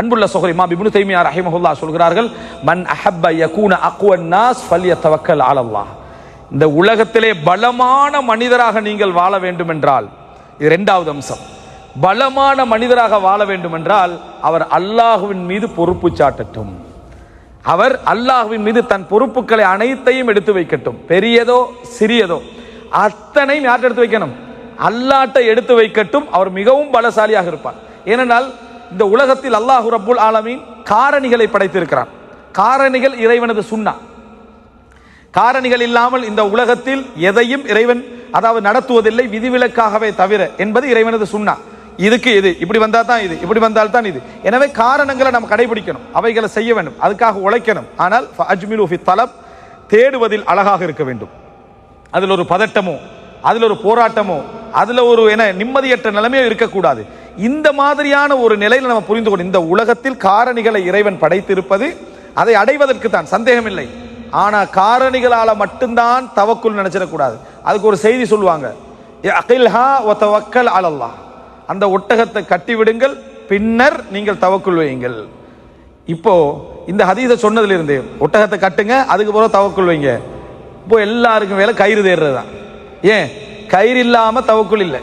அன்புள்ள சகோதரி இமாம் இப்னு தைமியா ரஹிமஹுல்லா சொல்கிறார்கள் மன் அஹப்ப யகூன அக்வன் நாஸ் ஃபல்யத்தவக்கல் அலல்லாஹ் இந்த உலகத்திலே பலமான மனிதராக நீங்கள் வாழ வேண்டும் என்றால் இது ரெண்டாவது அம்சம். பலமான மனிதராக வாழ வேண்டும் என்றால் அவர் அல்லாஹுவின் மீது பொறுப்பு சாட்டட்டும். அவர் அல்லாஹுவின் மீது தன் பொறுப்புகளை அனைத்தையும் எடுத்து வைக்கட்டும். பெரியதோ சிறியதோ அத்தனையும் யார்கிட்ட எடுத்து வைக்கணும்? அல்லாட்டை எடுத்து வைக்கட்டும். அவர் மிகவும் பலசாலியாக இருப்பார். ஏனென்றால் இந்த உலகத்தில் அல்லாஹு ரப்புல் ஆலமீன் காரணிகளை படைத்திருக்கிறான். காரணிகள் இறைவனது சுண்ணா. காரணிகள் இல்லாமல் இந்த உலகத்தில் எதையும் இறைவன் அதாவது நடத்துவதில்லை விதிவிலக்காகவே தவிர என்பது இறைவனது சுண்ணா. இதுக்கு இது இப்படி வந்தால் தான் இது இப்படி வந்தால் தான் இது. எனவே காரணங்களை நம்ம கடைபிடிக்கணும். அவைகளை செய்ய வேண்டும் அதுக்காக உழைக்கணும். ஆனால் அஜ்மிலு ஃபி தலப் தேடுவதில் அழகாக இருக்க வேண்டும். அதில் ஒரு பதட்டமோ அதில் ஒரு போராட்டமோ அதில் ஒரு என நிம்மதியற்ற நிலைமையோ இருக்கக்கூடாது. இந்த மாதிரியான ஒரு நிலையில் நம்ம புரிந்து கொண்டு இந்த உலகத்தில் காரணிகளை இறைவன் படைத்திருப்பது அதை அடைவதற்கு தான் சந்தேகம் இல்லை ஆனால் காரணிகளால் மட்டும்தான் தவக்குள் நினைச்சிடக்கூடாது. அதுக்கு ஒரு செய்தி சொல்லுவாங்க. அகில்ஹா ஒ தவக்கல் அலல்லாஹ். அந்த ஒட்டகத்தை கட்டிவிடுங்கள் பின்னர் நீங்கள் தவக்குள் வையுங்கள். இப்போ இந்த ஹதீஸை சொன்னதுல இருந்து ஒட்டகத்தை கட்டுங்க அதுக்கு பிறகு தவக்குள் வைங்க. இப்போ எல்லாருக்கும் வேலை கயிறு தேடுறது தான் ஏன்? கயிறு இல்லாமல் தவக்குள் இல்லை.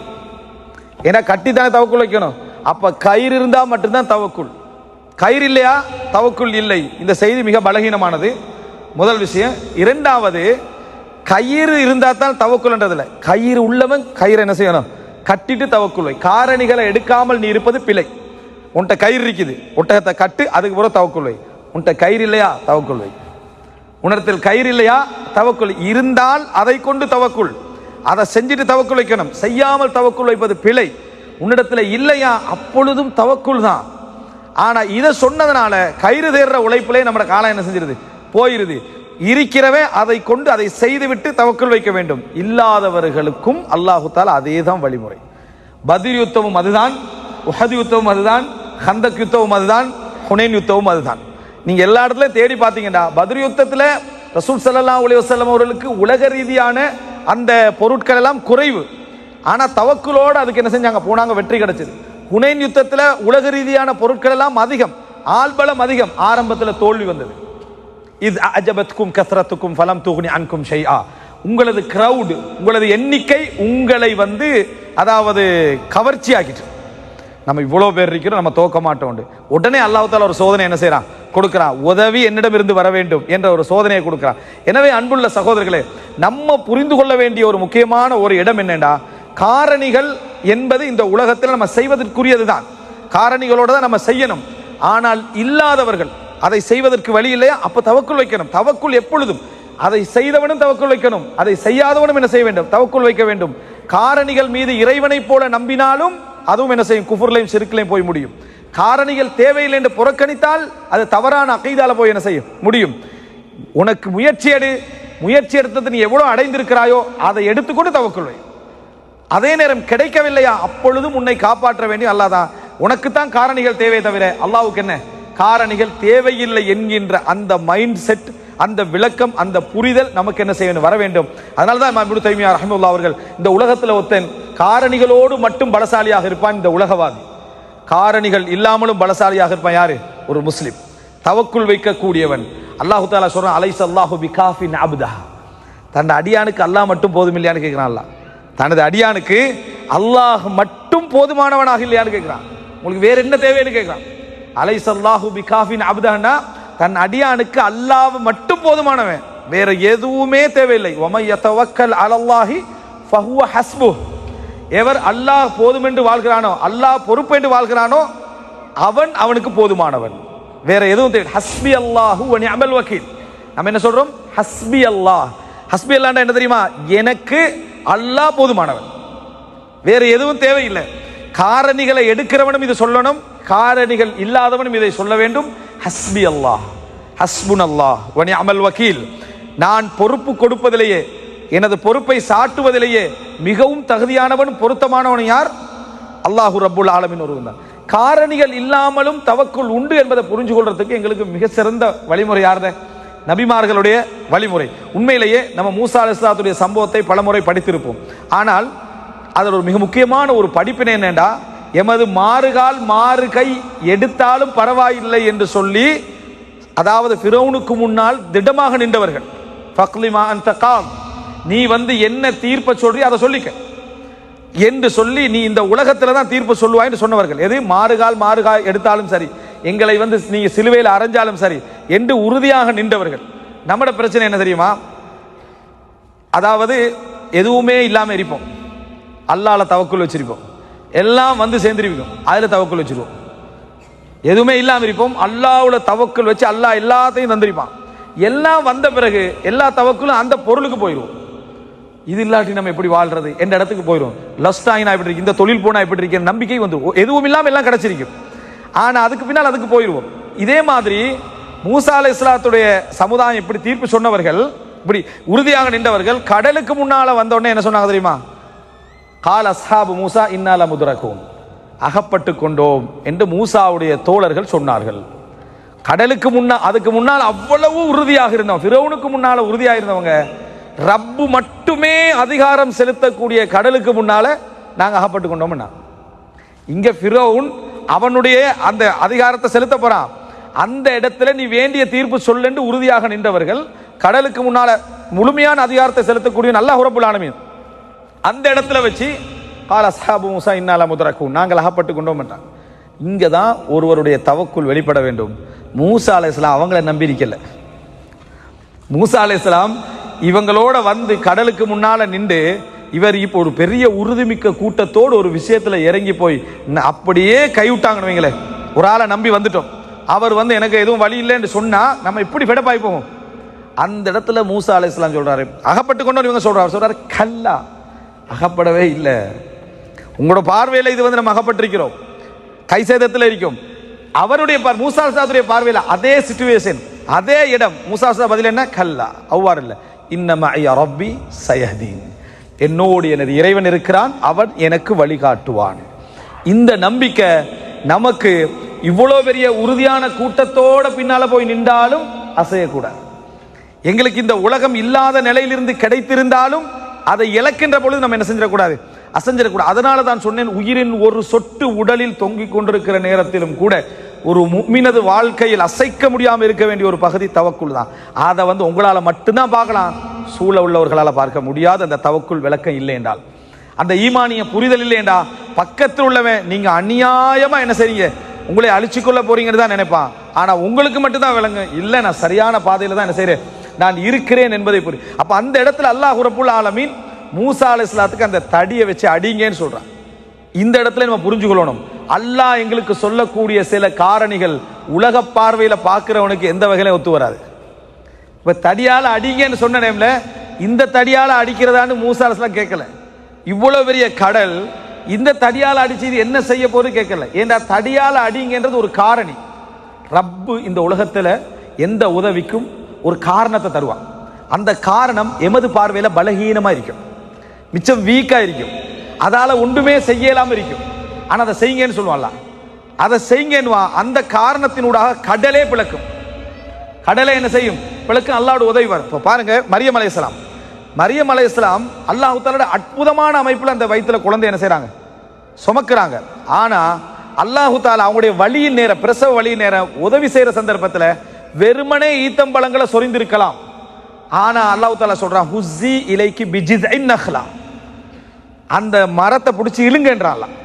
ஏன்னா கட்டி தானே தவக்குள் வைக்கணும். அப்போ கயிறு இருந்தால் மட்டும்தான் தவக்குள். கயிறு இல்லையா? தவக்குள் இல்லை. இந்த செய்தி மிக பலகீனமானது. முதல் விஷயம். இரண்டாவது கயிறு இருந்தால் தான் தவக்குள்ன்றதில்ல. கயிறு உள்ளவன் கயிறு என்ன செய்யணும்? கட்டிட்டு தவக்குள் வை. காரணிகளை எடுக்காமல் நீ இருப்பது பிழை. உன்கிட்ட கயிறு இருக்குது. ஒட்டகத்தை கட்டு அதுக்கு பிறகு தவக்குள் வை. உன்கிட்ட கயிறு இல்லையா? தவக்குள் வை. உணர்த்தில் கயிறு இல்லையா? தவக்குள். இருந்தால் அதை கொண்டு தவக்குள். அதை செஞ்சுட்டு தவக்குள் வைக்கணும். செய்யாமல் தவக்குள் வைப்பது பிழை. உன்னிடத்தில் இல்லையா? அப்பொழுதும் தவக்குள் தான். ஆனால் இதை சொன்னதுனால கயிறு தேர்ற உழைப்பிலே நம்ம காலம் என்ன செஞ்சிருது? போயிருது. இருக்கிறவே அதை கொண்டு அதை செய்துவிட்டு தவக்குள் வைக்க வேண்டும். இல்லாதவர்களுக்கும் அல்லாஹு தாலா அதே தான் வழிமுறை. பத்ர் யுத்தமும் அதுதான். உஹது யுத்தமும் அதுதான். ஹந்தக் யுத்தமும் அதுதான். ஹுனேன் யுத்தமும் அதுதான். நீங்கள் எல்லா இடத்துலையும் தேடி பார்த்தீங்கன்னா பத்ர் யுத்தத்தில் ரசூல் சல்லா உலக வஸல்லம் அவர்களுக்கு உலக ரீதியான அந்த பொருட்கள் எல்லாம் குறைவு. ஆனால் தவக்குலோடு அதுக்கு என்ன செஞ்சாங்க? போனாங்க வெற்றி கிடைச்சது. ஹுனைன் யுத்தத்தில் உலக ரீதியான பொருட்கள் எல்லாம் அதிகம் ஆள்பலம் அதிகம். ஆரம்பத்தில் தோல்வி வந்தது. இது அஜபத்துக்கும் கஸ்ரத்துக்கும் ஃபலம் தூகுனி அன்கும் ஷெய்யா உங்களது க்ரௌடு உங்களது எண்ணிக்கை உங்களை வந்து அதாவது கவர்ச்சி ஆக்கிட்டு நம்ம இவ்வளோ பேர் இருக்கிறோம் நம்ம தோக்க மாட்டோம் உடனே அல்லாஹால ஒரு சோதனை என்ன செய்கிறான் கொடுக்கிறான். உதவி என்னிடம் இருந்து வர வேண்டும் என்ற ஒரு சோதனையை கொடுக்கிறான். எனவே அன்புள்ள சகோதரர்களே நம்ம புரிந்து கொள்ள வேண்டிய ஒரு முக்கியமான ஒரு இடம் என்னென்னா காரணிகள் என்பது இந்த உலகத்தில் நம்ம செய்வதற்குரியது தான் காரணிகளோடு தான் நம்ம செய்யணும். ஆனால் இல்லாதவர்கள் அதை செய்வதற்கு வழி இல்லையா? அப்போ தவக்குள் வைக்கணும். தவக்குள் எப்பொழுதும் அதை செய்தவனும் தவக்குள் வைக்கணும். அதை செய்யாதவனும் என்ன செய்ய வேண்டும்? தவக்குள் வைக்க வேண்டும். காரணிகள் மீது இறைவனைப் போல நம்பினாலும் அதுவும் என்ன செய்யும்? குஃபுர்லையும் செருக்கிலையும் போய் முடியும். காரணிகள் தேவையில்லை என்று புறக்கணித்தால் அது தவறான அகைதால போய் என்ன செய்யும்? முடியும். உனக்கு முயற்சி எடு. முயற்சி எடுத்தது நீ எவ்வளோ அடைந்திருக்கிறாயோ அதை எடுத்துக்கொண்டு தவக்குள்வை அதே நேரம் கிடைக்கவில்லையா? அப்பொழுதும் உன்னை காப்பாற்ற வேண்டிய அல்லாஹ் தான் உனக்கு தான் காரணிகள் தேவை தவிர அல்லாவுக்கு என்ன? காரணிகள் தேவையில்லை என்கின்ற அந்த மைண்ட் செட் அந்த விளக்கம் அந்த புரிதல் நமக்கு என்ன செய்ய வர வேண்டும். அதனால தான் இமாம் இப்னு தைமியா அவர்கள் இந்த உலகத்தில் ஒருத்தன் காரணிகளோடு மட்டும் பலசாலியாக இருப்பான் இந்த உலகவாதி. காரணிகள் இல்லாமலும் பலசாலியாக இருப்பான் யாரு? ஒரு முஸ்லிம். தவக்குள் வைக்கக்கூடியவன். அல்லாஹு தாலா சொல்றான் அலைஸ் அல்லாஹு பிகாஃபின் அப்தா தன் அடியானுக்கு அல்லாஹ் மட்டும் போதும் இல்லையான்னு கேட்கிறான் அல்லாஹ். தனது அடியானுக்கு அல்லாஹ் மட்டும் போதுமானவனாக இல்லையான்னு கேட்கிறான் உங்களுக்கு வேற என்ன தேவைன்னு கேட்கிறான் அலைஸ் அல்லாஹு பிகாஃபின் அபுதான்னா தன் அடியானுக்கு அல்லாஹ் மட்டும் போதுமானவன். வேற எதுவுமே தேவையில்லை. உமையதவக்கல் அலல்லாஹி ஃபஹுவ ஹஸ்பு எவர் அல்லாஹ் போதும் என்று வாழ்கிறானோ அல்லாஹ் பொறுப்பு என்று வாழ்கிறானோ அவன் அவனுக்கு போதுமானவன். வேற எதுவும் தெரியும் ஹஸ்பி அல்லாஹு அமல் வக்கீல். நம்ம என்ன சொல்றோம்? ஹஸ்பி அல்லாஹ். ஹஸ்பி அல்லாண்டா என்ன தெரியுமா? எனக்கு அல்லாஹ் போதுமானவன். வேற எதுவும் தேவையில்லை. காரணிகளை எடுக்கிறவனும் இதை சொல்லணும். காரணிகள் இல்லாதவனும் இதை சொல்ல வேண்டும். ஹஸ்பி அல்லாஹ். ஹஸ்புன் அல்லாஹ். அமல் வக்கீல். நான் பொறுப்பு கொடுப்பதிலேயே எனது பொறுப்பை சாட்டுவதிலேயே மிகவும் தகுதியானவன் பொருத்தமானவன் யார்? அல்லாஹூ ரப்புல் ஆலமின் ஒருவன் தான். காரணிகள் இல்லாமலும் தவக்குள் உண்டு என்பதை புரிஞ்சு கொள்றதுக்கு எங்களுக்கு மிக சிறந்த வழிமுறை யார்த நபிமார்களுடைய வழிமுறை. உண்மையிலேயே நம்ம மூசா அலிஸ்லாத்துடைய சம்பவத்தை பலமுறை படித்திருப்போம். ஆனால் அதில் ஒரு மிக முக்கியமான ஒரு படிப்பினை என்னென்னா எமது மாறுகால் மாறு கை எடுத்தாலும் பரவாயில்லை என்று சொல்லி அதாவது ஃபிரௌனுக்கு முன்னால் திடமாக நின்றவர்கள். ஃபக்லிமா அந்த காம் நீ வந்து என்ன தீர்ப்பை சொல்றி அதை சொல்லிக்க. என்று சொல்லி நீ இந்த உலகத்துல தான் தீர்ப்பு சொல்லுவாய்ன்னு சொன்னவர்கள். எது? மாறுகால் மாறுகால் எடுத்தாலும் சரி. எங்களை வந்து நீங்க சிலுவையில் அரைஞ்சாலும் சரி. என்று உறுதியாக நின்றவர்கள். நம்மட பிரச்சனை என்ன தெரியுமா? அதாவது எதுவுமே இல்லாமல் இருப்போம். அல்லால தவக்குள் வச்சிருப்போம். எல்லாம் வந்து சேர்ந்துருப்போம் அதில் தவக்குள் வச்சிருவோம். எதுவுமே இல்லாமல் இருப்போம். அல்லாவுல தவக்குள் வச்சு அல்லாஹ் எல்லாத்தையும் தந்திருப்பான். எல்லாம் வந்த பிறகு எல்லா தவக்குலும் அந்த பொருளுக்கு போயிடுவோம் இது இல்லாட்டி நம்ம எப்படி வாழ்றது? எந்த இடத்துக்கு போயிடும் லஸ்ட் ஆகினா எப்படி இருக்கு? இந்த தொழில் போனா எப்படி இருக்கு? நம்பிக்கை வந்து எதுவும் இல்லாமல் எல்லாம் கிடைச்சிருக்கும். ஆனால் அதுக்கு பின்னால் அதுக்கு போயிடுவோம் இதே மாதிரி மூசா அலை இஸ்லாத்துடைய சமுதாயம் இப்படி தீர்ப்பு சொன்னவர்கள் இப்படி உறுதியாக நின்றவர்கள் கடலுக்கு முன்னால வந்தோடனே என்ன சொன்னாங்க தெரியுமா? கால் அஸ்ஹாபு மூசா இன்னால முதுரக்கும் அகப்பட்டு கொண்டோம் என்று மூசாவுடைய தோழர்கள் சொன்னார்கள். கடலுக்கு முன்னா அதுக்கு முன்னால் அவ்வளவு உறுதியாக இருந்தவங்க ஃபிரௌனுக்கு முன்னால் உறுதியாக இருந்தவங்க ரப்பு மட்டும் மட்டுமே அதிகாரம் செலுத்தக்கூடிய கடலுக்கு முன்னால நாங்கள் அகப்பட்டு கொண்டோம்னா இங்க ஃபிரோன் அவனுடைய அந்த அதிகாரத்தை செலுத்த போறான். அந்த இடத்துல நீ வேண்டிய தீர்ப்பு சொல்லென்று உறுதியாக நின்றவர்கள் கடலுக்கு முன்னால முழுமையான அதிகாரத்தை செலுத்தக்கூடிய நல்ல ரப்புல் ஆலமீன். அந்த இடத்துல வச்சு கால சாபு முசா இன்னால முதரக்கும் நாங்கள் அகப்பட்டு கொண்டோம் என்றான் இங்க தான் ஒருவருடைய தவக்குள் வெளிப்பட வேண்டும். மூசா அலைஹிஸ்ஸலாம் அவங்கள நம்பி இருக்கல மூசா அலைஹிஸ்ஸலாம் இவங்களோட வந்து கடலுக்கு முன்னால் நின்று இவர் இப்போ ஒரு பெரிய உறுதிமிக்க கூட்டத்தோடு ஒரு விஷயத்தில் இறங்கி போய் அப்படியே கைவிட்டாங்கன்னு வைங்களேன் ஒரு ஆளை நம்பி வந்துட்டோம். அவர் வந்து எனக்கு எதுவும் வழி இல்லைன்னு சொன்னால் நம்ம இப்படி ஃபெடப்பாய் போவோம். அந்த இடத்துல மூசா அலைஹிஸ்ஸலாம் சொல்கிறாரு அகப்பட்டு கொண்டு இவங்க சொல்கிறார் சொல்கிறார் கல்லா அகப்படவே இல்லை. உங்களோட பார்வையில் இது வந்து நம்ம அகப்பட்டிருக்கிறோம். கை சேதத்தில் இருக்கும். அவருடைய பார் மூசா சாத்துடைய பார்வையில் அதே சுச்சுவேஷன் அதே இடம். மூசா சா பதில் என்ன? கல்லா அவ்வாறு இல்லை. இன்னம ரப்பி சயதீன் என்னோடு எனது இறைவன் இருக்கிறான் அவன் எனக்கு வழிகாட்டுவான். இந்த நம்பிக்கை நமக்கு இவ்வளோ பெரிய உறுதியான கூட்டத்தோட பின்னால போய் நின்றாலும் அசையக்கூடாது. எங்களுக்கு இந்த உலகம் இல்லாத நிலையிலிருந்து கிடைத்திருந்தாலும் அதை இழக்கின்ற பொழுது நம்ம என்ன செஞ்சிடக்கூடாது? அசைஞ்சிடக்கூடாது. அதனால தான் சொன்னேன் உயிரின் ஒரு சொட்டு உடலில் தொங்கிக் கொண்டிருக்கிற நேரத்திலும் கூட ஒரு முக்மினது வாழ்க்கையில் அசைக்க முடியாமல் இருக்க வேண்டிய ஒரு பகுதி தவக்குள் தான். அதை வந்து உங்களால் மட்டும்தான் பார்க்கலாம். சூழ உள்ளவர்களால் பார்க்க முடியாத. அந்த தவக்குள் விளக்கம் இல்லை என்றால். அந்த ஈமானிய புரிதல் இல்லையேண்டா பக்கத்தில் உள்ளவன் நீங்கள் அநியாயமாக என்ன செய்றீங்க? உங்களை அழிச்சுக்கொள்ள போறீங்கன்னு தான் நினைப்பான். ஆனால் உங்களுக்கு மட்டும்தான் விளங்கு. இல்லை நான் சரியான பாதையில் தான் என்ன செய்கிறேன் நான் இருக்கிறேன் என்பதை புரி. அப்போ அந்த இடத்துல அல்லாஹ் உரப்புள்ள ஆலமீன் மூசா அலைஹிஸ்ஸலாத்துக்கு அந்த தடியை வச்சு அடிங்கன்னு சொல்கிறான் இந்த இடத்துல நம்ம புரிஞ்சுக்கொள்ளணும். அல்லாஹ் எங்களுக்கு சொல்லக்கூடிய சில காரணிகள் உலக பார்வையில் பார்க்குறவனுக்கு எந்த வகையிலும் ஒத்து வராது. இப்போ தடியால் அடிங்கன்னு சொன்ன டைம்ல இந்த தடியால் அடிக்கிறதான்னு மூசாலஸ்லாம் கேட்கல. இவ்வளோ பெரிய கடல் இந்த தடியால் அடிச்சு இது என்ன செய்ய போகுது கேட்கல. ஏன்டா தடியால் அடிங்கன்றது ஒரு காரணி. ரப்பு இந்த உலகத்தில் எந்த உதவிக்கும் ஒரு காரணத்தை தருவான். அந்த காரணம் எமது பார்வையில் பலகீனமாக இருக்கும். மிச்சம் வீக்காக இருக்கும். அதால் ஒன்றுமே செய்யலாமல் இருக்கும். ஆனால் அதை செய்யுங்கன்னு சொல்லுவான்ல. அதை செய்யுங்கன்னு அந்த காரணத்தினூடாக கடலே பிளக்கும். கடலை என்ன செய்யும்? பிளக்கு அல்லாவோட உதவி வரும். இப்போ பாருங்க மரியம் இஸ்லாம் மரியம் அலைஹிஸ்ஸலாம் அல்லாஹ் தாலோட அற்புதமான அமைப்பில் அந்த வயித்துல குழந்தை என்ன செய்கிறாங்க சுமக்கிறாங்க. ஆனால் அல்லாஹு தாலா அவங்களுடைய வழியின் நேரம் பிரசவ வழியின் நேரம் உதவி செய்கிற சந்தர்ப்பத்தில் வெறுமனே ஈத்தம்பழங்களை சொரிந்திருக்கலாம். ஆனால் அல்லாஹ் தாலா சொல்றான் ஹுஸி இலைக்கு பிஜித் நஹ்லா. அந்த மரத்தை பிடிச்சி இழுங்கன்றான்லாம்.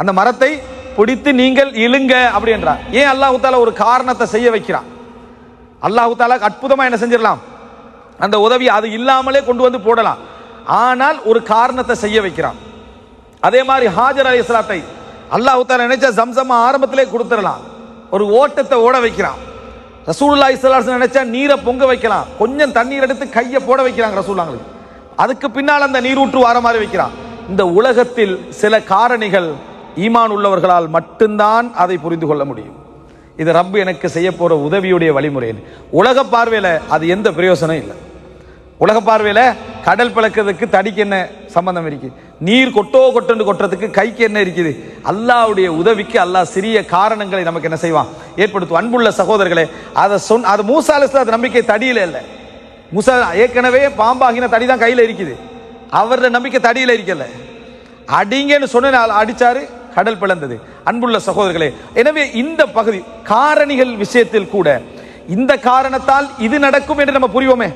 அந்த மரத்தை பிடித்து நீங்கள் இழுங்க அப்படி என்றான் ஏன் அல்லாஹ் ஒரு காரணத்தை செய்ய வைக்கிறான்? அல்லாஹு தாலா அற்புதமா என்ன செஞ்சிடலாம்? அந்த உதவி அது இல்லாமலே கொண்டு வந்து போடலாம். ஆனால் ஒரு காரணத்தை செய்ய வைக்கிறான். அதே மாதிரி ஹாஜர் அலி இஸ்லாத்தை அல்லாஹு தாலா நினைச்சா சம்சம் ஆரம்பத்திலே கொடுத்துடலாம். ஒரு ஓட்டத்தை ஓட வைக்கிறான். ரசூல்லா இஸ்லாஸ் நினைச்சா நீரை பொங்க வைக்கலாம். கொஞ்சம் தண்ணீர் எடுத்து கையை போட வைக்கிறாங்க ரசூல்லாங்களுக்கு அதுக்கு பின்னால் அந்த நீரூற்று வர மாதிரி வைக்கிறான். இந்த உலகத்தில் சில காரணிகள் ஈமான் உள்ளவர்களால் மட்டும்தான் அதை புரிந்து கொள்ள முடியும். இது ரப்பு எனக்கு செய்ய போகிற உதவியுடைய வழிமுறை உலக பார்வையில் அது எந்த பிரயோசனம் இல்லை. உலக பார்வையில் கடல் பிளக்கிறதுக்கு தடிக்கு என்ன சம்பந்தம் இருக்கு? நீர் கொட்டோ கொட்டன்னு கொட்டுறதுக்கு கைக்கு என்ன இருக்குது? அல்லாவுடைய உதவிக்கு அல்லாஹ் சிறிய காரணங்களை நமக்கு என்ன செய்வான்? ஏற்படுத்தும் அன்புள்ள சகோதரர்களே அதை சொன் அது மூசா அது நம்பிக்கை தடியில் இல்லை. மூசா ஏற்கனவே பாம்பாகின தடி தான் கையில் இருக்குது. அவரோட நம்பிக்கை தடியில் இருக்கல. அடிங்கன்னு சொன்ன அடித்தாரு கடல் பிளந்தது. அன்புள்ள சகோதரர்களே எனவே இந்த பகுதி காரணிகள் விஷயத்தில் கூட இந்த காரணத்தால் இது நடக்கும் என்று நம்ம புரிவோமே.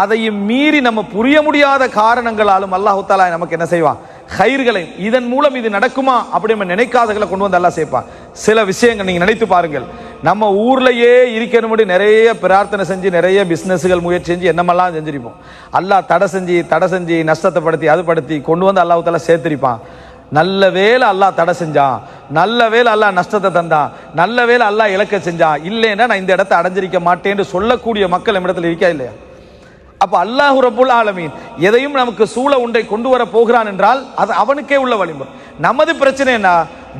அதையும் மீறி நம்ம புரிய முடியாத காரணங்களாலும் அல்லாஹு தாலா நமக்கு என்ன செய்வான் கயிர்களை இதன் மூலம் இது நடக்குமா அப்படி நம்ம நினைக்காதகளை கொண்டு வந்து அல்லாஹ் சேர்ப்பான் சில விஷயங்கள் நீங்க நினைத்து பாருங்கள். நம்ம ஊர்லயே இருக்கணும்படி நிறைய பிரார்த்தனை செஞ்சு நிறைய பிசினஸ்கள் முயற்சி செஞ்சு என்னமெல்லாம் செஞ்சிருப்போம். அல்லாஹ் தடை செஞ்சு தடை செஞ்சு நஷ்டத்தை படுத்தி அது படுத்தி கொண்டு வந்து அல்லாஹு தாலா சேர்த்திருப்பான். நல்ல வேலை அல்லாஹ் தடை செஞ்சான். நல்ல வேலை அல்லாஹ் நஷ்டத்தை தந்தான். நல்ல வேலை அல்லாஹ் இழக்க செஞ்சான். இல்லைன்னா நான் இந்த இடத்தை அடைஞ்சிருக்க மாட்டேன்னு சொல்லக்கூடிய மக்கள் நம்மிடத்தில் இருக்கா இல்லையா? அப்ப அல்லாஹு ரபுல் ஆலமீன் எதையும் நமக்கு சூழ உண்டை கொண்டு வர போகிறான் என்றால் அது அவனுக்கே உள்ள வழிமுறை நமது பிரச்சனை என்ன?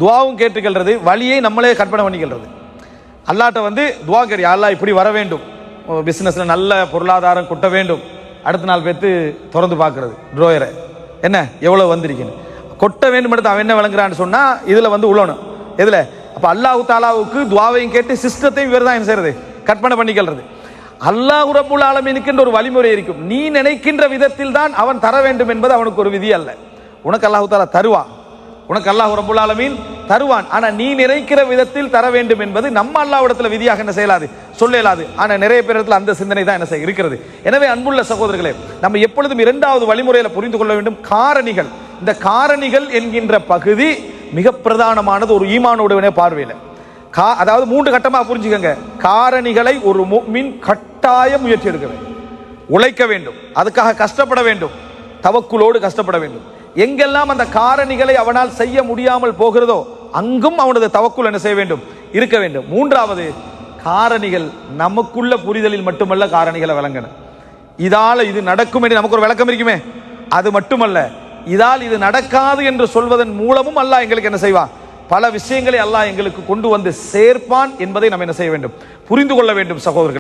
துவாவும் கேட்டுக்கொள்றது வழியை நம்மளே கற்பனை பண்ணிக்கிறது அல்லாட்ட வந்து துவா கரி அல்லா இப்படி வர வேண்டும். பிஸ்னஸில் நல்ல பொருளாதாரம் கொட்ட வேண்டும். அடுத்த நாள் பேத்து திறந்து பார்க்குறது ட்ரோயரை என்ன? எவ்வளவு வந்திருக்குன்னு. கொட்ட வேண்டும் எடுத்து அவன் என்ன விளங்குறான்னு சொன்னா இதுல வந்து உள்ளணும். எதுல? அப்ப அல்லாஹு தாலாவுக்கு துவாவையும் கேட்டு சிஸ்டத்தையும் இவர் தான் என்ன செய்யறது? கற்பனை பண்ணிக்கிறது அல்லாஹ் ரபுல் ஆலமீனுக்கென்ற ஒரு வழிமுறை இருக்கும். நீ நினைக்கின்ற விதத்தில் தான் அவன் தர வேண்டும் என்பது அவனுக்கு ஒரு விதி அல்ல. உனக்கு அல்லாஹு தாலா தருவான். உனக்கு அல்லாஹ் ரபுல் ஆலமீன் தருவான். ஆனா நீ நினைக்கிற விதத்தில் தர வேண்டும் என்பது நம்ம அல்லாஹ்விடத்துல விதியாக என்ன செய்யலாது? சொல்லலாது. ஆனா நிறைய பேரத்தில் அந்த சிந்தனை தான் என்ன செய்ய இருக்கிறது. எனவே அன்புள்ள சகோதரர்களே நம்ம எப்பொழுதும் இரண்டாவது வழிமுறையில புரிந்து கொள்ள வேண்டும். காரணிகள். இந்த காரணிகள் என்கின்ற பகுதி மிக பிரதானமானது ஒரு ஈமானுடைய பார்வையில். கா அதாவது மூன்று கட்டமாக புரிஞ்சுக்கங்க. காரணிகளை ஒரு மின் கட்டாய முயற்சி எடுக்க வேண்டும். உழைக்க வேண்டும். அதுக்காக கஷ்டப்பட வேண்டும். தவக்குலோடு கஷ்டப்பட வேண்டும். எங்கெல்லாம் அந்த காரணிகளை அவனால் செய்ய முடியாமல் போகிறதோ அங்கும் அவனது தவக்குள் என்ன செய்ய வேண்டும்? இருக்க வேண்டும். மூன்றாவது காரணிகள் நமக்குள்ள புரிதலில் மட்டுமல்ல காரணிகளை விளங்கணும் இதால இது நடக்கும் என்று நமக்கு ஒரு விளக்கம் இருக்குமே. அது மட்டுமல்ல இதால் இது நடக்காது என்று சொல்வதன் மூலமும் அல்லாஹ் எங்களுக்கு என்ன செய்வான் பல விஷயங்களை அல்லாஹ் எங்களுக்கு கொண்டு வந்து சேர்ப்பான் என்பதை நாம் என்ன செய்ய வேண்டும்? புரிந்து கொள்ள வேண்டும் சகோதரர்கள்.